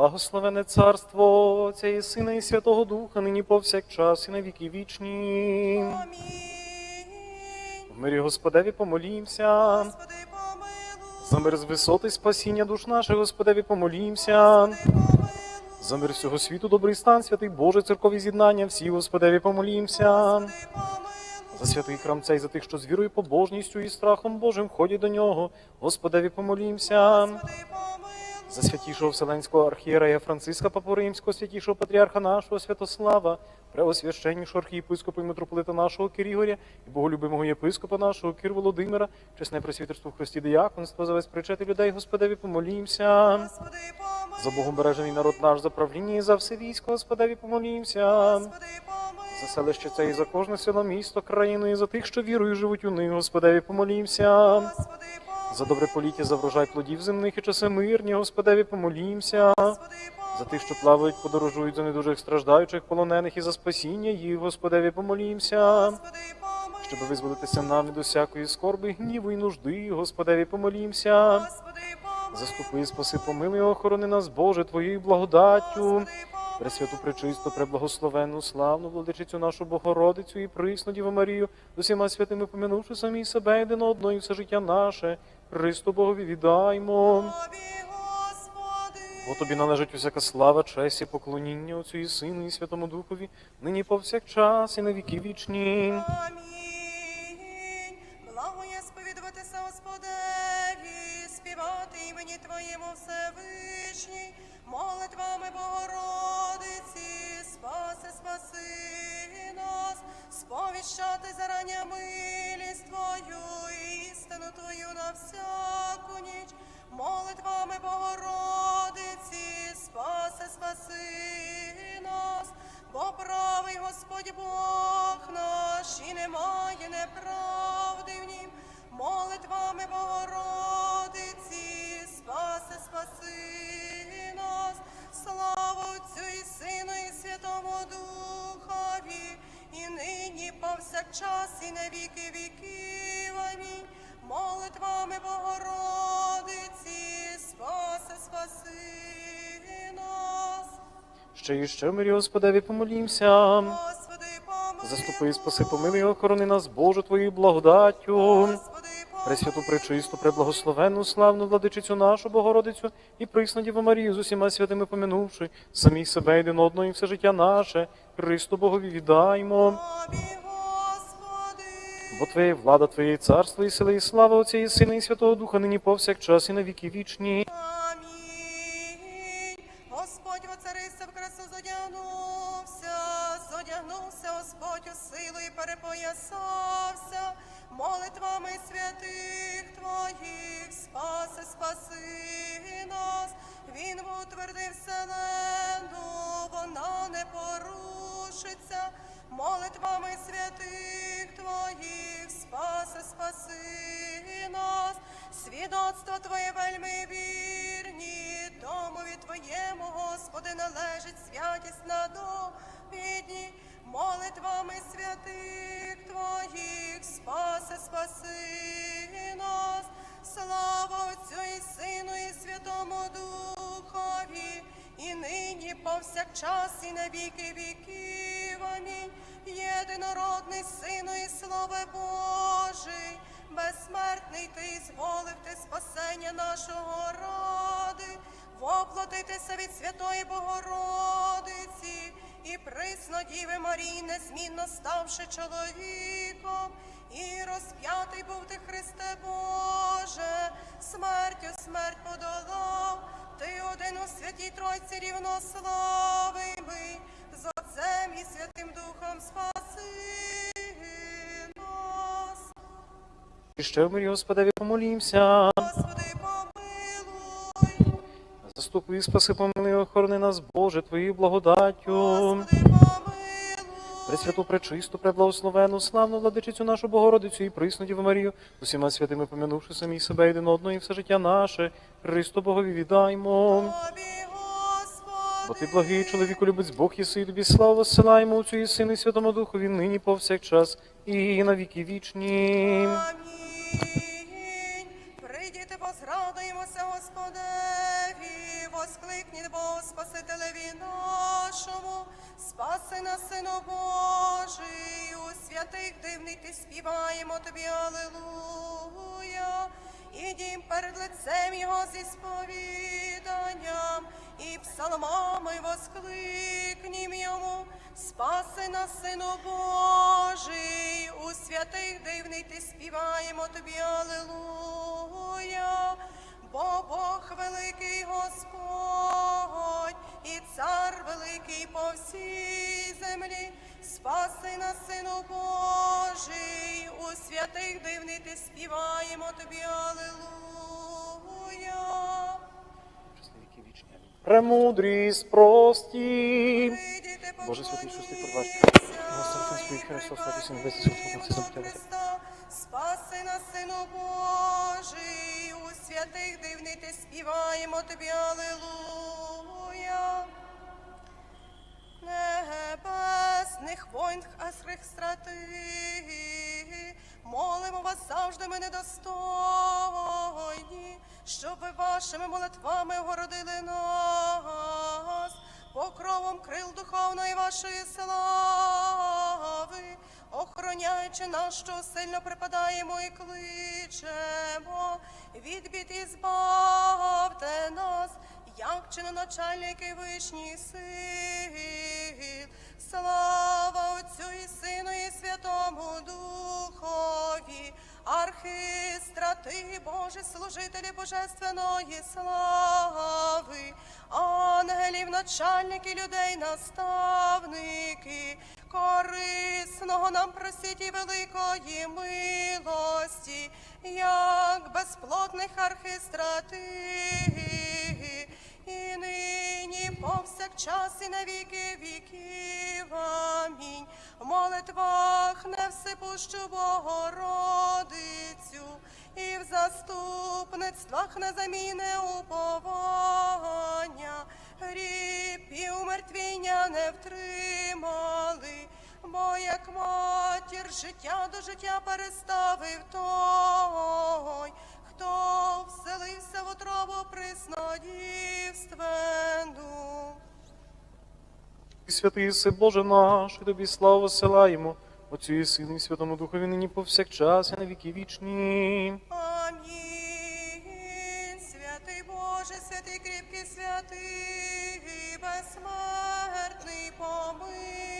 Благословене царство Отця і Сина і Святого Духа, нині повсякчас і на віки вічні. Амінь. В мирі Господеві помолімся. Господи, помилуй. За мир з висоти спасіння душ наших, Господеві помолімся. За мир всього світу, добрий стан, святий Боже, церкові з'єднання, всі, Господеві помолімся. Господи. За святий храм цей, за тих, що з вірою, побожністю і страхом Божим ходять до нього, Господеві помолімся. Господи, помилуй. За святішого Вселенського архієрея Франциска Папу Римського, святішого патріарха нашого Святослава, преосвященнішого архієпископа і митрополита нашого Кирігоря і боголюбимого єпископа нашого Кир Володимира, чесне пресвітерство в Христі дияконство, за весь причети людей, Господеві помолімся. Господи. За Богом бережений народ наш, за правління і за все військо, Господеві помолімся. Господи. За селище це і за кожне село, місто, країну, і за тих, що вірою живуть у них, Господеві помолімся. Господи. За добре поліття, за врожай плодів земних і часи мирні, Господеві помолімся. За тих, що плавають, подорожують за недужих страждаючих, полонених і за спасіння їх, Господеві помолімся. Щоб визволитися нам від усякої скорби, гніву і нужди, Господеві помолімся. Заступи, спаси, помилуй, охорони нас, Боже, Твоєю благодаттю. Пресвяту, пречисту, преблагословенну, славну владичицю нашу Богородицю і присну Діву Марію, усіма святими помянувши самі себе одного і все життя наше, Христу Богові віддаймо. Бо тобі належить усяка слава, честь і поклоніння Отцю і Сину і Святому Духові, нині повсякчас і на віки вічні. Амінь. Благоє сповідуватися Господеві, співати імені Твоєму Всевишній, молитвами Богородиці, спаси, спаси нас, сповіщати зарання милість Твою, істину Твою на всяку ніч, молитвами Богородиці, спаси, спаси нас, бо і ще мирі Господеві помолімся. Господи, помилуй. Заступи, спаси, помилуй, охорони нас, Боже, Твоєю благодаттю. Господи. Пресвяту, пречисту, преблагословенну, славну владичицю нашу Богородицю і присну Діву Марію з усіма святими помянувши, самі себе один одного і все життя наше, Христу Богові віддаймо. Бо Твоя влада, Твоє царство і сила, і слава Отця і Сина, і Святого Духа, нині повсякчас і на віки вічні. Повсякчас, і на віки віків. Амінь. Єдинородний Сину і Слово Божий, безсмертний ти зволив ти спасення нашого ради, воплотитися від Святої Богородиці і присно Діви Марії, незмінно ставши чоловіком, і розп'ятий був ти, Христе Боже, смертю смерть подолав, ти один у святій Тройці рівнославимий, з Отцем і Святим Духом спаси нас. І ще в мирі Господеві помолімся. Господи, помилуй, Заступи, спаси, помилуй, охорони нас, Боже, Твоєю благодаттю. Господи, помилуй, Пресвяту, пречисту, преблагословенну, славну владичицю нашу Богородицю і присну Діву Марію, усіма святими помянувши самі себе один одного і все життя наше, Христу Богові віддаймо. Господи, Бо ти благий чоловіку любець Бог єси, і тобі славу посилаємо Отцю і Сину і Святому Духові, нині повсякчас і на віки вічні. Амінь. Прийдіте, возрадуємося воскликніть Богу Спасителеві нашому, спаси нас, Сину Божий, у святих дивний ти співаємо тобі, Алилуя. Ідім перед лицем Його зі сповіданням і псалмами воскликнім йому. Спаси нас, Сину Божий, у святих дивний ти співаємо тобі, Алилуя. Тобі. Амінь. Премудрість прості. Боже святий, що ти Господи, і Господи, Христос, Святий Син, Весь Ісус, Отець, до Спаси нас, Сину Божий, у святих дивний ти співаємо тобі, Алилуя. Небесних воїн, асрих страти, молимо вас завжди ми недостойні, щоб ви вашими молитвами огородили нас, покровом крил духовної вашої слави, охороняючи нас, що сильно припадаємо і кличемо, від бід і збавте нас, як чиноначальники вишніх сил. Слава Отцю і Сину і Святому Духові, архистрати, Божі служителі Божественної слави, ангелів, начальники людей, наставники, корисного нам просіть і великої милості, як безплотних архистратиг, і повсякчас і на віки віків. Амінь. В молитвах не всепущу Богородицю, і в заступництвах незамінне уповання, гріб і умертвіння не втримали, бо як матір життя до життя переставив той, хто вселився в утробу приснодівственну. Святий Си, Боже наш, і тобі славу посилаємо, Отцю і Сину і Святому Духові нині повсякчас і на віки вічні. Амінь. Святий Боже, святий кріпкий, святий, безсмертний, помилуй.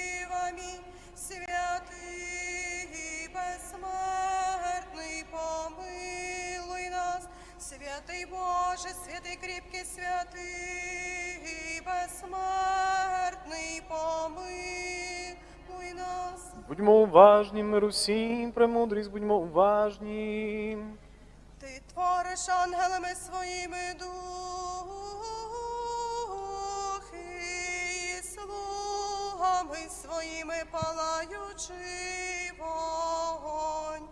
Святий Боже, святий кріпкий, святий, безсмертний, помилуй нас. Будьмо уважні, мир усім, премудрість, будьмо уважні. Ти твориш ангелами своїми духи, і слугами своїми палаючи вогонь.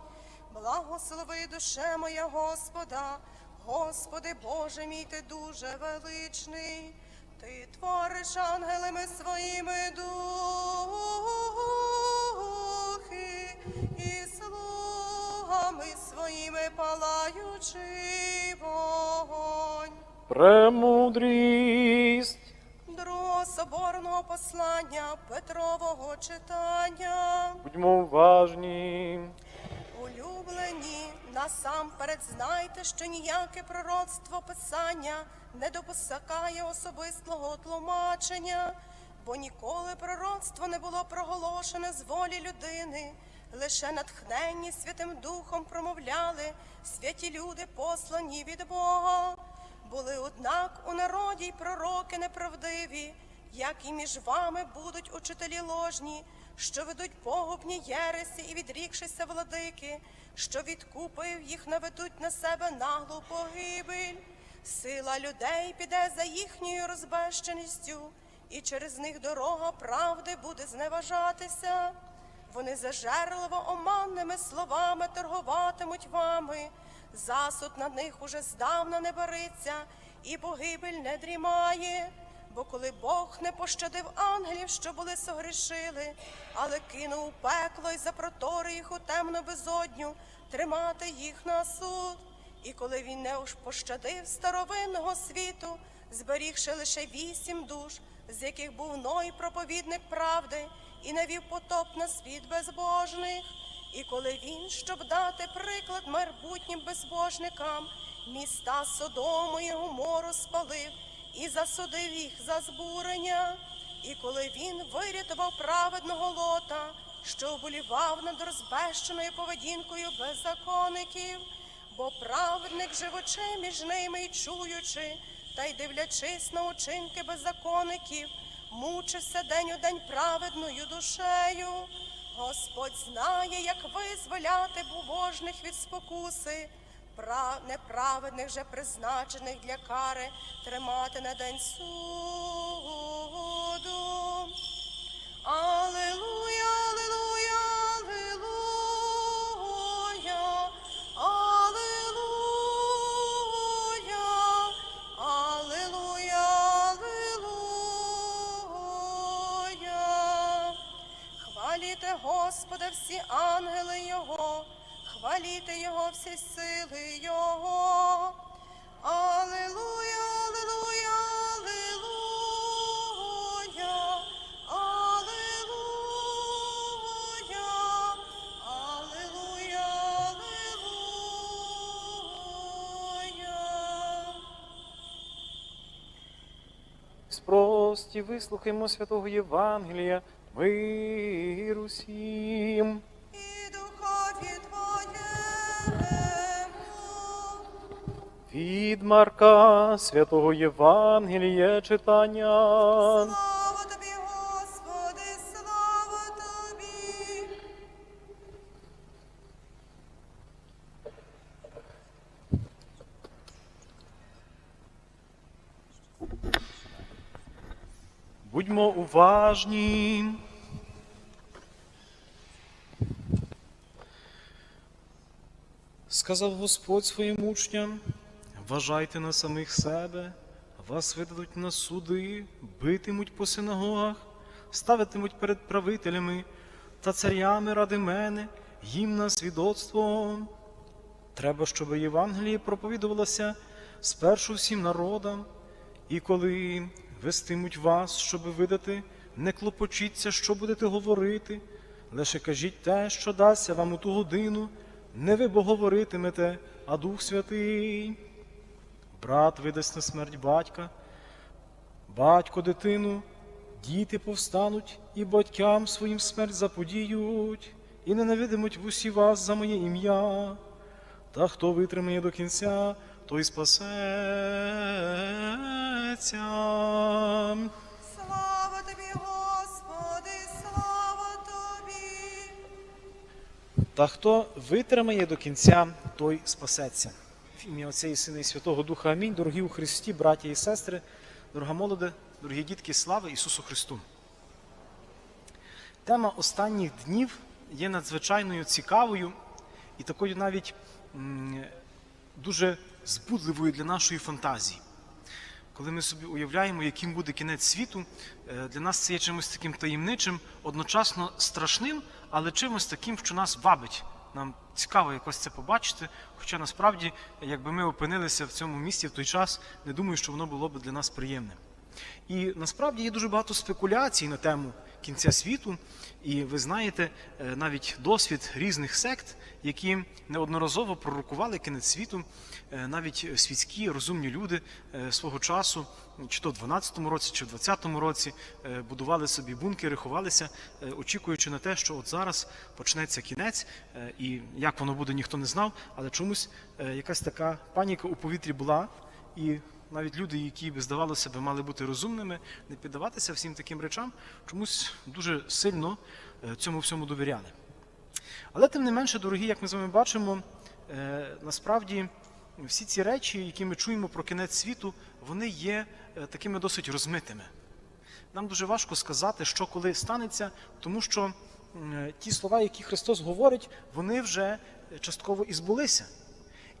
Благослови душе моя Господа, Господи Боже мій, ти дуже величний. Ти твориш ангелами своїми духи, і слугами своїми палаючи вогонь. Премудрість. Другого соборного послання Петрового читання. Будьмо уважні. Улюблені, насамперед знайте, що ніяке пророцтво Писання не допускає особистого тлумачення, бо ніколи пророцтво не було проголошене з волі людини, лише натхненні Святим Духом промовляли святі люди, послані від Бога. Були, однак, у народі й пророки неправдиві, як і між вами будуть учителі ложні, що ведуть погубні єресі і відрікшися владики, що відкупив їх наведуть на себе наглу погибель. Сила людей піде за їхньою розбещеністю, і через них дорога правди буде зневажатися. Вони зажерливо оманними словами торгуватимуть вами. Засуд на них уже здавна не бериться, і погибель не дрімає. Бо коли Бог не пощадив ангелів, що були согрішили, але кинув пекло і запроторив їх у темну безодню, тримати їх на суд. І коли він не уж пощадив старовинного світу, зберігши лише вісім душ, з яких був Ной проповідник правди, і навів потоп на світ безбожних. І коли він, щоб дати приклад майбутнім безбожникам, міста Содому і Гомору спалив і засудив їх за збурення. І коли він вирятував праведного лота, що оболівав над розбещеною поведінкою беззаконників, бо праведник живучи між ними і чуючи, та й дивлячись на учинки беззаконників, мучився день у день праведною душею. Господь знає, як визволяти божних від спокуси. Неправедних же призначених для кари тримати на день суду. Аллилуйя, аллилуйя, аллилуйя, аллилуйя, аллилуйя, аллилуйя. Хваліте Господа всі ангели Його, хваліте Його всі сили Спрості вислухаймо святого Євангелія, мир усім. І духові Твоєму. Від Марка святого Євангелія читання. Будьмо уважні. Сказав Господь своїм учням, вважайте на самих себе, вас видадуть на суди, битимуть по синагогах, ставитимуть перед правителями та царями ради мене, їм на свідоцтво. Треба, щоб Євангеліє проповідувалося спершу всім народам, і коли вестимуть вас, щоб видати, не клопочіться, що будете говорити, лише кажіть те, що дасться вам у ту годину, не ви бо говоритимете, а Дух Святий. Брат видасть на смерть батька, батько дитину, діти повстануть і батькам своїм смерть заподіють, і ненавидимуть в усі вас за моє ім'я. Та хто витримає до кінця, той спасеться. Слава тобі, Господи, слава тобі. Та хто витримає до кінця, той спасеться. В ім'я Отця і Сина і Святого Духа Амінь. Дорогі у Христі, браті і сестри, дорога молоде, дорогі дітки, слава Ісусу Христу. Тема останніх днів є надзвичайною цікавою і такою навіть дуже збудливою для нашої фантазії. Коли ми собі уявляємо, яким буде кінець світу, е, для нас це є чимось таким таємничим, одночасно страшним, але чимось таким, що нас вабить. Нам цікаво якось це побачити. Хоча насправді, якби ми опинилися в цьому місці в той час, не думаю, що воно було б для нас приємним. І насправді є дуже багато спекуляцій на тему кінця світу, і ви знаєте е, навіть досвід різних сект, які неодноразово пророкували кінець світу, Е, навіть світські розумні люди е, свого часу, чи то в 12-му році, чи в 20-му році, будували собі бункери, ховалися, очікуючи на те, що от зараз почнеться кінець, і як воно буде, ніхто не знав, але чомусь якась така паніка у повітрі була. І навіть люди, які здавалося би мали бути розумними, не піддаватися всім таким речам, чомусь дуже сильно е, цьому всьому довіряли. Але тим не менше, дорогі, як ми з вами бачимо, е, насправді всі ці речі, які ми чуємо про кінець світу, вони є е, такими досить розмитими. нам дуже важко сказати, що коли станеться, тому що ті слова, які Христос говорить, вони вже частково і збулися.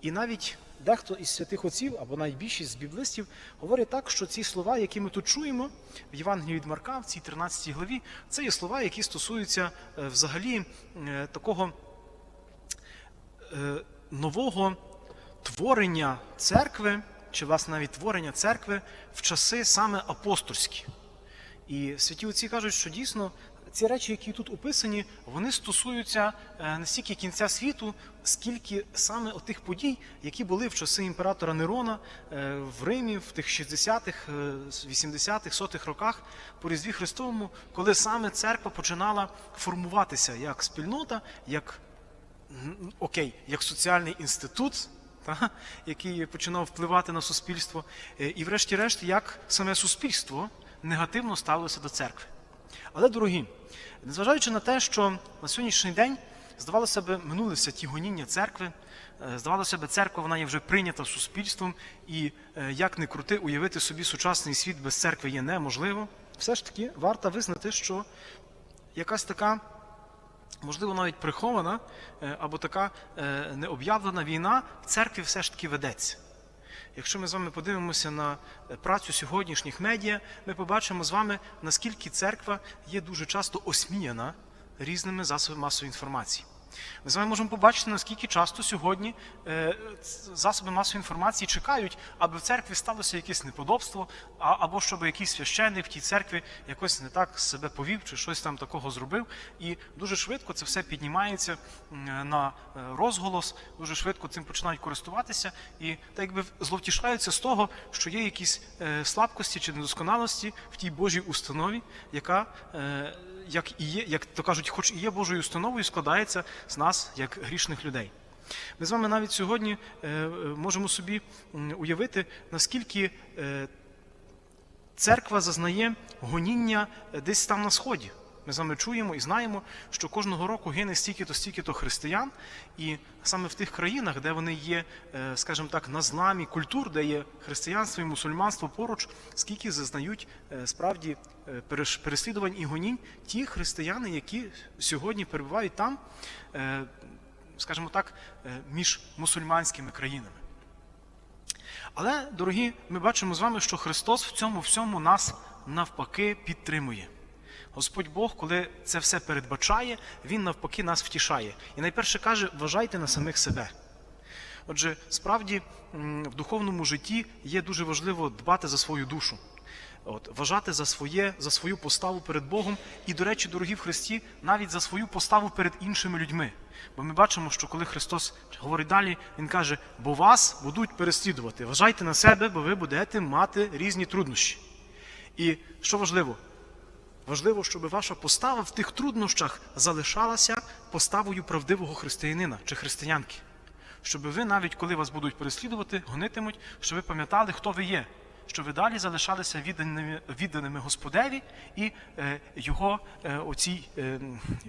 І навіть дехто із святих отців, або навіть більшість з біблистів, говорять так, що ці слова, які ми тут чуємо в Євангелії від Марка, в цій 13 главі, це є слова, які стосуються е, взагалі е, такого е, нового творення церкви, чи власне навіть творення церкви в часи саме апостольські. І святі отці кажуть, що дійсно ці речі, які тут описані, вони стосуються не стільки кінця світу, скільки саме отих подій, які були в часи імператора Нерона е, в Римі в тих 60-х, е, 80-х, 100-х роках по Різдві Христовому, коли саме церква починала формуватися як спільнота, як окей, як соціальний інститут, та, який починав впливати на суспільство, е, і, врешті-решт, як саме суспільство негативно ставилося до церкви. Але, дорогі, незважаючи на те, що на сьогоднішній день, здавалося б, минулися ті гоніння церкви, е, здавалося б, церква вона є вже прийнята суспільством, і е, як не крути, уявити собі сучасний світ без церкви є неможливо. Все ж таки варто визнати, що якась така можливо, навіть прихована е, або така необ'явлена війна в церкві все ж таки ведеться. Якщо ми з вами подивимося на е, працю сьогоднішніх медіа, ми побачимо з вами, наскільки церква є дуже часто осміяна різними засобами масової інформації. Ми з вами можемо побачити, наскільки часто сьогодні е, засоби масової інформації чекають, аби в церкві сталося якесь неподобство, або щоб якийсь священник в тій церкві якось не так себе повів чи щось там такого зробив. І дуже швидко це все піднімається на е, розголос, дуже швидко цим починають користуватися і так якби зловтішаються з того, що є якісь е, слабкості чи недосконалості в тій Божій установі, яка е, як і є, як то кажуть, хоч і є Божою установою, складається з нас як грішних людей. Ми з вами навіть сьогодні е, е, можемо собі уявити, наскільки е, церква зазнає гоніння десь там на сході. Ми з вами чуємо і знаємо, що кожного року гине стільки-то, стільки-то християн, і саме в тих країнах, де вони є, е, скажімо так, на зламі культур, де є християнство і мусульманство поруч, скільки зазнають е, справді е, переслідувань і гонінь ті християни, які сьогодні перебувають там, скажімо так, між мусульманськими країнами. Але, дорогі, ми бачимо з вами, що Христос в цьому всьому нас навпаки підтримує. Господь Бог, коли це все передбачає, Він навпаки нас втішає. І найперше каже, вважайте на самих себе. Отже, справді в духовному житті є дуже важливо дбати за свою душу, От, вважати за, своє, за свою поставу перед Богом і, до речі, дорогі в Христі, навіть за свою поставу перед іншими людьми. Бо ми бачимо, що коли Христос говорить далі, Він каже, бо вас будуть переслідувати. Вважайте на себе, бо ви будете мати різні труднощі. І що важливо? Важливо, щоб ваша постава в тих труднощах залишалася поставою правдивого християнина чи християнки. Щоб ви, навіть коли вас будуть переслідувати, гонитимуть, щоб ви пам'ятали, хто ви є, щоб ви далі залишалися відданими, відданими Господеві і е, Його е, оцій е,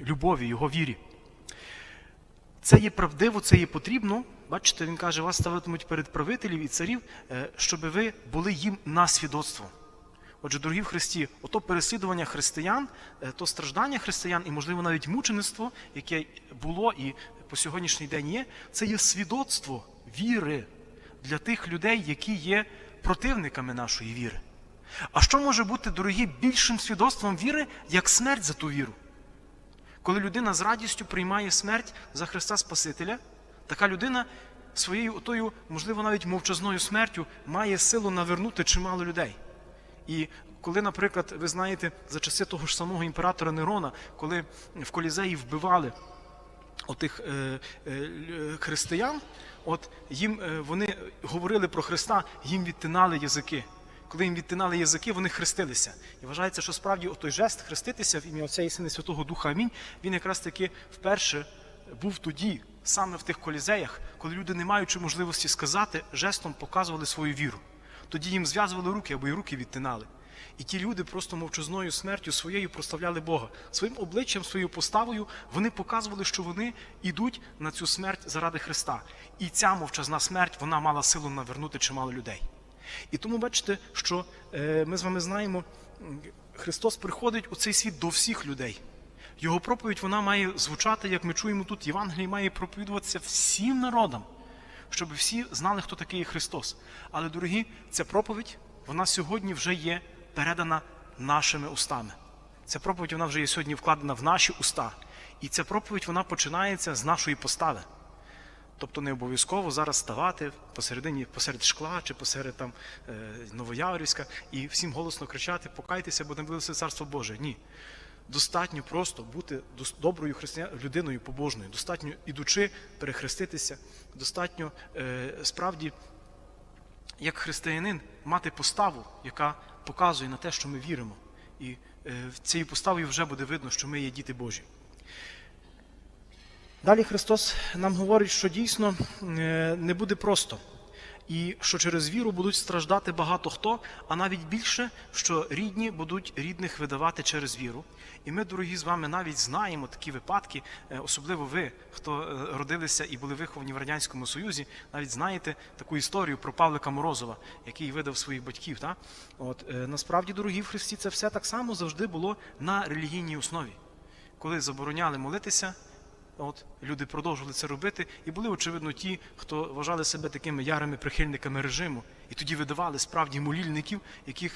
любові, Його вірі. Це є правдиво, це є потрібно. Бачите, він каже, вас ставитимуть перед правителів і царів, е, щоб ви були їм на свідоцтво. Отже, дорогі в Христі, ото переслідування християн, е, то страждання християн і, можливо, навіть мучеництво, яке було і по сьогоднішній день є, це є свідоцтво віри для тих людей, які є противниками нашої віри. А що може бути, дорогі, більшим свідоцтвом віри, як смерть за ту віру? Коли людина з радістю приймає смерть за Христа Спасителя, така людина своєю отою, можливо, навіть мовчазною смертю має силу навернути чимало людей. І коли, наприклад, ви знаєте, за часи того ж самого імператора Нерона, коли в Колізеї вбивали отих е, е, християн, от їм е, вони говорили про Христа, їм відтинали язики. Коли їм відтинали язики, вони хрестилися. І вважається, що справді той жест хреститися в ім'я Отця і Сина Святого Духа Амінь, він якраз таки вперше був тоді, саме в тих колізеях, коли люди, не маючи можливості сказати, жестом показували свою віру. Тоді їм зв'язували руки або й руки відтинали. І ті люди просто мовчазною смертю своєю прославляли Бога. Своїм обличчям, своєю поставою вони показували, що вони йдуть на цю смерть заради Христа. І ця мовчазна смерть вона мала силу навернути чимало людей. І тому бачите, що е, ми з вами знаємо, Христос приходить у цей світ до всіх людей. Його проповідь вона має звучати, як ми чуємо тут, Євангелій має проповідуватися всім народам, щоб всі знали, хто такий Христос. Але, дорогі, ця проповідь, вона сьогодні вже є передана нашими устами. Ця проповідь вона вже є сьогодні вкладена в наші уста. І ця проповідь вона починається з нашої постави. Тобто не обов'язково зараз ставати посередині, посеред шкла чи посеред там е, Новояворівська і всім голосно кричати, покайтеся, бо не наблизилося царство Боже. Ні. Достатньо просто бути доброю христия... людиною побожною, достатньо ідучи, перехреститися, достатньо е, справді, як християнин, мати поставу, яка показує на те, що ми віримо. І е, цією поставою вже буде видно, що ми є діти Божі. Далі Христос нам говорить, що дійсно е, не буде просто, і що через віру будуть страждати багато хто, а навіть більше, що рідні будуть рідних видавати через віру. І ми, дорогі, з вами навіть знаємо такі випадки, е, особливо ви, хто е, родилися і були виховані в Радянському Союзі, навіть знаєте таку історію про Павлика Морозова, який видав своїх батьків. Та? От, е, насправді, дорогі в Христі, це все так само завжди було на релігійній основі. Коли забороняли молитися, От люди продовжували це робити, і були очевидно ті, хто вважали себе такими ярими прихильниками режиму, і тоді видавали справді молільників, яких